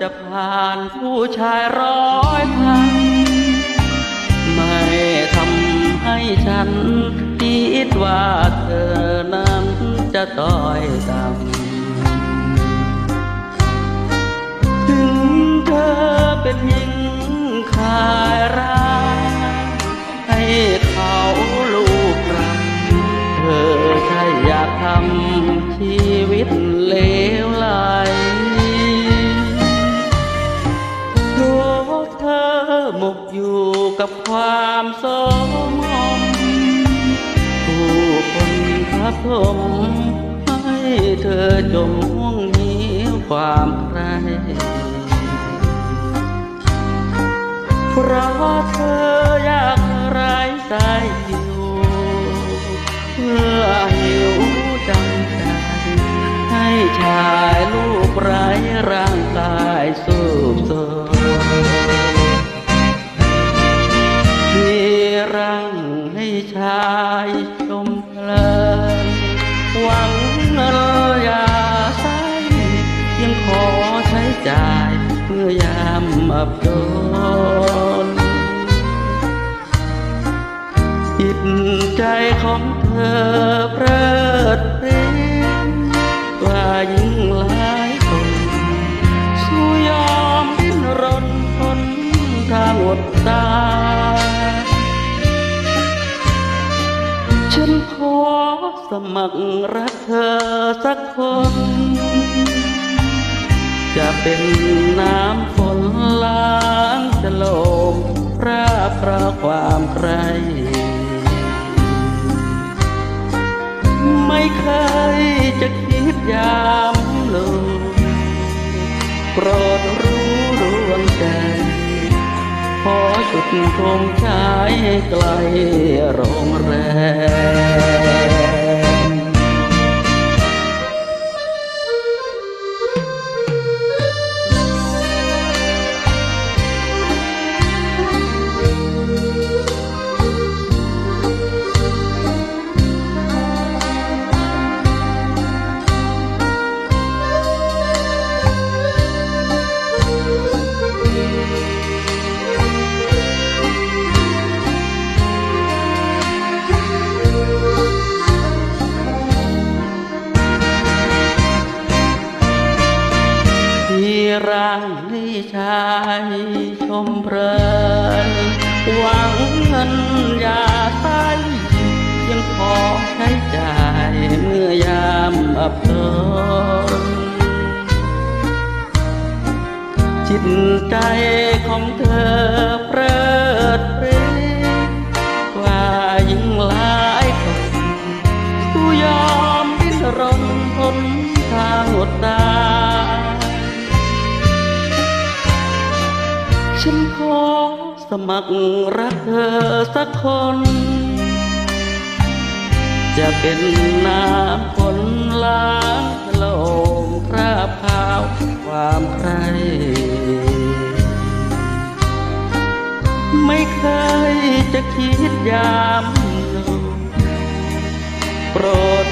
จะผ่านผู้ชายร้อยพัน ไม่ทำให้ฉันคิดว่าเธอนั้นจะต้อยต่ำถึงเธอเป็นหญิง หมกอยู่กับความโสมมผู้คนทับถมให้เธอจมห่วงหิวความใครเพราะเธออยากไร้สายอยู่เพื่อหิวจังใจให้ชายลูกไร้ร่างกายสูบโซ ใช้จ่ายเมื่อยามอับจนจิตใจของเธอเพลิดเพลินกว่ายิ่งหลายคนสู้ยอมดิ้นรนทนทางอดตายฉันขอสมัครรักเธอสักคน จะเป็นน้ำฝนล้างจะโลมราบเพระความใคร ไม่เคยจะคิดยามลงโปรดรู้ดวงใจ ขอจุดธงชายให้ไกลโรงแรม มเพลินหวังเงินยาใสยังพอใช้จ่ายเมื่อยามอับจนจิตใจของเธอเพลิดเพลิน สมัครรักเธอสักคน จะเป็นน้ำฝนล้างโลมคระพาวความใคร ไม่เคยจะคิดยามหนึ่โปรด